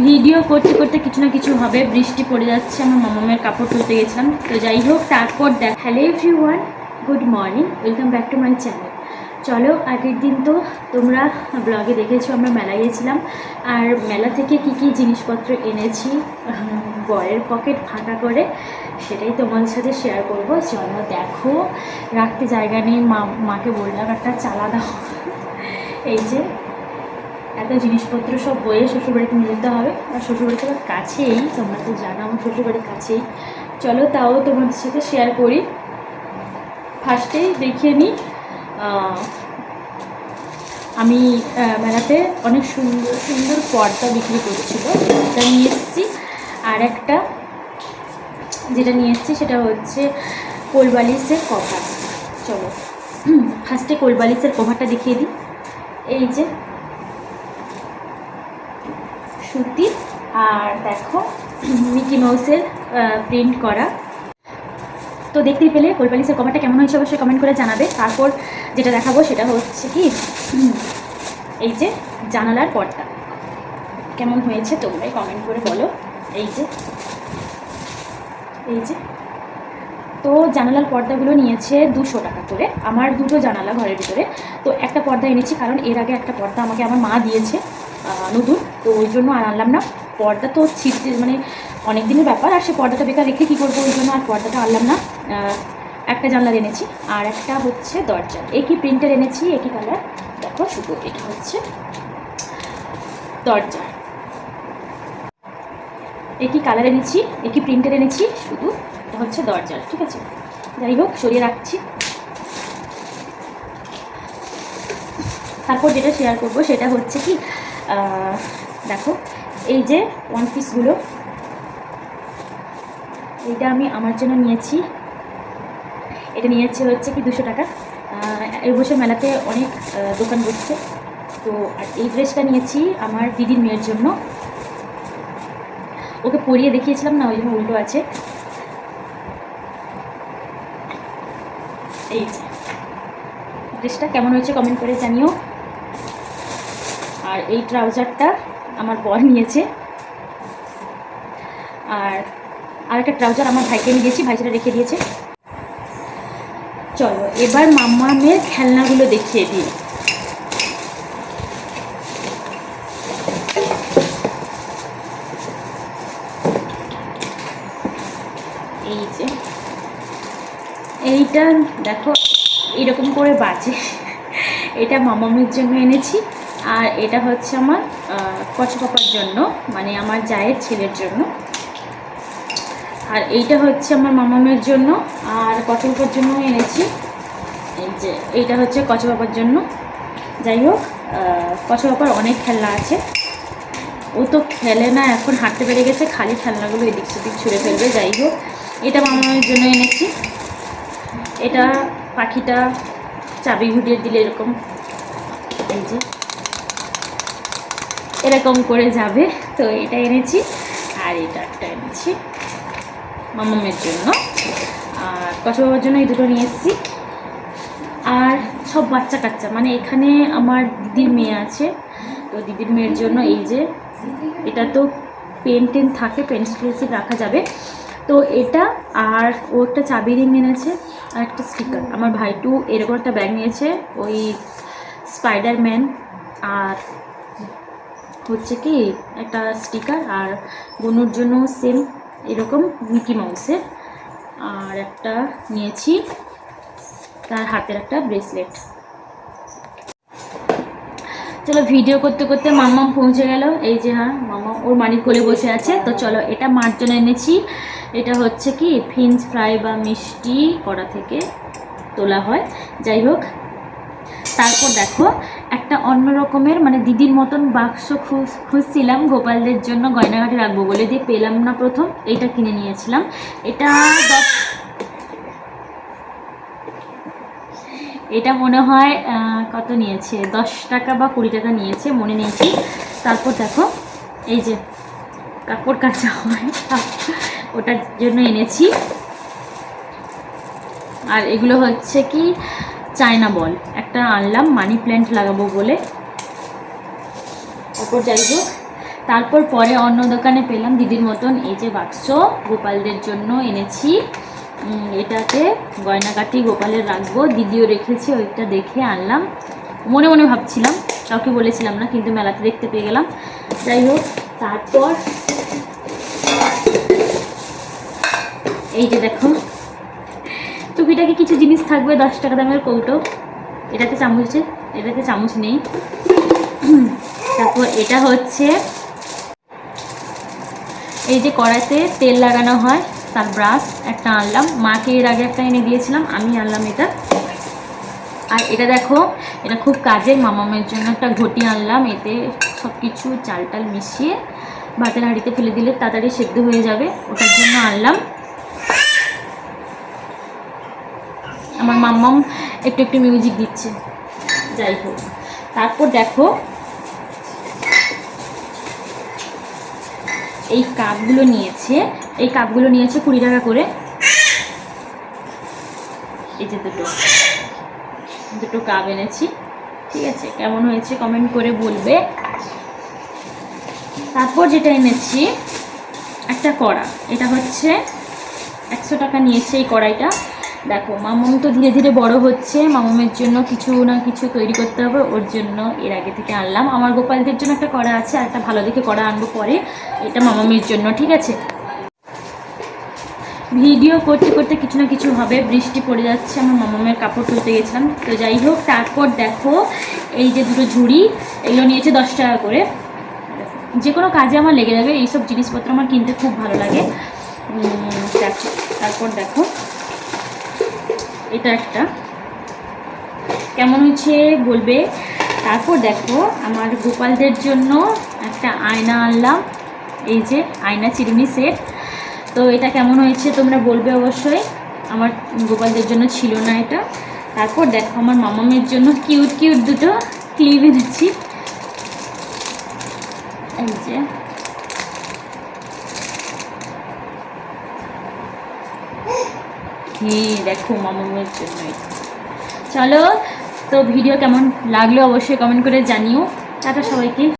Video করতে করতে কিছু না কিছু হবে, বৃষ্টি পড়ে যাচ্ছে, আমার মামামের কাপড় তুলতে গেছিলাম। তো যাই হোক, তারপর দেখ hello everyone good morning welcome back to my channel চলো, আগের দিন তো তোমরা ব্লগে দেখেছ, আমরা মেলায় গিয়েছিলাম আর মেলা থেকে কি কি জিনিসপত্র এনেছি বরের পকেট ফাঁকা করে, সেটাই তোমাদের সাথে শেয়ার করব। চলো, দেখো, রাখতে জায়গা নেই, মা মাকে বললাম একটা চালা দাও। এই যে এত জিনিসপত্র সব বয়ে শ্বশুরবাড়িতে নিয়ে যেতে হবে। আর শ্বশুরবাড়িতে আমার কাছেই, তোমরা তো জানো আমার শ্বশুরবাড়ির কাছেই। চলো তাও তোমাদের সাথে শেয়ার করি। ফার্স্টেই দেখিয়ে নিই আমি মেলাতে অনেক সুন্দর সুন্দর পর্দা বিক্রি করছিল। এটা নিয়ে এসেছি, আর একটা যেটা নিয়ে এসেছি সেটা হচ্ছে কোলবালিশের কভার। চলো ফার্স্টে কোলবালিশের কভারটা দেখিয়ে দিই। এই যে সুতি আর দেখো মিকি মাউসের প্রিন্ট করা। তো দেখতেই পেলে কোলপালিসের কভারটা কেমন হয়েছে অবশ্যই কমেন্ট করে জানাবে। তারপর যেটা দেখাবো সেটা হচ্ছে কি, এই যে জানালার পর্দা। কেমন হয়েছে তোমরাই কমেন্ট করে বলো। এই যে এই যে। তো জানালার পর্দাগুলো নিয়েছে দুশো টাকা করে, আমার দুটো জানালা ঘরের ভিতরে। তো একটা পর্দা এনেছি, কারণ এর আগে একটা পর্দা আমাকে আমার মা দিয়েছে নতুন। তো ওই জন্য আর আনলাম না। পর্দা তো ছিটতে মানে অনেক দিনের ব্যাপার, আর সে পর্দাটা বেকার রেখে কী করব? ওই জন্য আর পর্দাটা আনলাম না। একটা জানলা এনেছি, আর একটা হচ্ছে দরজা। একই প্রিন্টার এনেছি, একই কালার। দেখো, শুধু এটা হচ্ছে দরজা। একই কালার এনেছি, একই প্রিন্টার এনেছি, শুধু এটা হচ্ছে দরজার, ঠিক আছে? যাই হোক, সরিয়ে রাখছি। তারপর যেটা শেয়ার করব, সেটা হচ্ছে কি দেখো, এই যে ওয়ান পিসগুলো এইটা আমি আমার জন্য নিয়েছি। এটা নিয়েছি হচ্ছে কি দুশো টাকা। এই বছর মেলাতে অনেক দোকান বসছে। তো আর এই ড্রেসটা নিয়েছি আমার দিদির মেয়ের জন্য। ওকে পরিয়ে দেখিয়েছিলাম না, ওই জন্য উল্টো আছে। এই যে। ড্রেসটা কেমন হয়েছে কমেন্ট করে জানিও। আর এই ট্রাউজারটা আমার বর নিয়েছে। আর আরেকটা ট্রাউজার আমার ভাইকে নিয়ে দিয়েছি, ভাই রেখে দিয়েছে। চলো, এবার মাম্মামের খেলনাগুলো দেখিয়ে দিই। এই যে। এইটা দেখো এরকম করে বাজে। এটা মামামের জন্য এনেছি। আর এটা হচ্ছে আমার কচপাপার জন্য মানে আমার জায়ের ছেলের জন্য। আর এইটা হচ্ছে আমার মামামের জন্য, আর কচপাপার জন্য এনেছি। এই যে, এইটা হচ্ছে কচপাপার জন্য। যাই হোক কচপাপার অনেক খেলনা আছে। ও তো খেলে না, এখন হাঁটতে পেরে গেছে, খালি খেলনাগুলো এদিক সেদিক ছুঁড়ে ফেলবে, যাই হোক। এটা মামামের জন্য এনেছি। এটা পাখিটা চাবি ঘুরিয়ে দিলে এরকম। এই যে। এরকম করে যাবে। তো এটা এনেছি আর এটা একটা এনেছি মামামের জন্য। আর কচবাবার জন্য এই দুটো নিয়ে এসেছি। আর সব বাচ্চা কাচ্চা। মানে এখানে আমার দিদির মেয়ে আছে। তো দিদির মেয়ের জন্য এই যে, এটা তো পেন টেন থাকে পেন্সিল রাখা যাবে। তো এটা আর ও একটা চাবি রিং এনেছে আর একটা স্টিকার আমার ভাইটু এরকম একটা ব্যাগ নিয়েছে, ওই স্পাইডারম্যান আর হচ্ছে কি একটা স্টিকার আর বনুর জন্য সেম এরকম মিকি মাউসের আর একটা নিয়েছি, তার হাতের একটা ব্রেসলেট চলো ভিডিও করতে করতে মাম্মা পৌঁছে গেল। এই যে হ্যাঁ মামা ওর মানিক কোলে বসে আছে। তো চলো, এটা মার জন্য এনেছি। এটা হচ্ছে কি, ফিঞ্চ ফ্রাই বা মিষ্টি করা থেকে তোলা হয়। যাই হোক, তারপর দেখো, একটা অন্য রকমের মানে দিদির মতন বাক্স খুঁজ, খুঁজছিলাম গোপালদের জন্য গয়নাঘাটে রাখব বলে। দিয়ে পেলাম না প্রথম এইটা কিনে নিয়েছিলাম। এটা দশ এটা মনে হয় কত নিয়েছে? দশ টাকা বা কুড়ি টাকা নিয়েছে, মনে নিয়েছি তারপর দেখো, এই যে কাপড় কাঁচা হয়, ওটার জন্য এনেছি। আর এগুলো হচ্ছে কি, চায়না বল। একটা আনলাম, মানি প্ল্যান্ট লাগাবো বলে। তারপর যাই হোক, তারপর পরে অন্য দোকানে পেলাম দিদির মতন, এই যে বাক্স গোপালদের জন্য এনেছি। এটাতে গয়নাকাটি গোপালের রাখব। দিদিও রেখেছি, ওইটা দেখে আনলাম। মনে মনে ভাবছিলাম, কাউকে বলেছিলাম না, কিন্তু মেলাতে দেখতে পেয়ে গেলাম। যাই হোক, তারপর এই যে দেখো, টুকিটাকি কিছু জিনিস থাকবে, দশ টাকা দামের কৌটো। এটাতে চামচ এটাতে চামচ নেই। তারপর এটা হচ্ছে, এই যে কড়াইতে তেল লাগানো হয় তার ব্রাশ একটা আনলাম। মাকে এর আগে একটা এনে দিয়েছিলাম, আমি আনলাম এটা। আর এটা দেখো, এটা খুব কাজের, মামামের জন্য একটা ঘটি আনলাম। এতে সব কিছু চাল টাল মিশিয়ে ভাতের হাঁড়িতে ফেলে দিলে তাড়াতাড়ি সেদ্ধ হয়ে যাবে। ওটার জন্য আনলাম। আমার মাম্মাম একটু একটু মিউজিক দিচ্ছে। যাই হোক, তারপর দেখো, এই কাপগুলো নিয়েছে। এই কাপগুলো নিয়েছে কুড়ি টাকা করে। এই যে দুটো। দুটো কাপ এনেছি। ঠিক আছে, কেমন হয়েছে কমেন্ট করে বলবে। তারপর যেটা এনেছি, একটা কড়া। এটা হচ্ছে একশো টাকা নিয়েছে এই কড়াইটা। দেখো মামুম তো ধীরে ধীরে বড় হচ্ছে। মামুমের জন্য কিছু না কিছু তৈরি করতে হবে। ওর জন্য এর আগে থেকে আনলাম। আমার গোপালদের জন্য একটা কড়া আছে। আর একটা ভালো দেখে কড়া আনব পরে। এটা মামামের জন্য, ঠিক আছে? ভিডিও করতে করতে কিছু না কিছু হবে, বৃষ্টি পড়ে যাচ্ছে, আমার মামামের কাপড় তুলতে গেছিলাম। তো যাই হোক, তারপর দেখো, এই যে দুটো ঝুড়ি, এগুলো নিয়েছে দশ টাকা করে। যে কোনো কাজে আমার লেগে যাবে, এইসব জিনিসপত্র আমার কিনতে খুব ভালো লাগে। তারপর দেখো, এটা একটা। কেমন হচ্ছে বলবে? তারপর দেখো, আমার গোপালদের জন্য একটা আয়না আনলাম। এই যে, আয়না চিরুনি সেট তো এটা কেমন হয়েছে তোমরা বলবে অবশ্যই। আমার গোপালদের জন্য ছিল না এটা। তারপর দেখো, আমার মামামের জন্য কিউট কিউট দুটো ক্লিপ এনেছি। এই যে। হ্যাঁ দেখো মামামের জন্য চলো, তো ভিডিও কেমন লাগল অবশ্যই কমেন্ট করে জানিও। টাটা সবাইকে।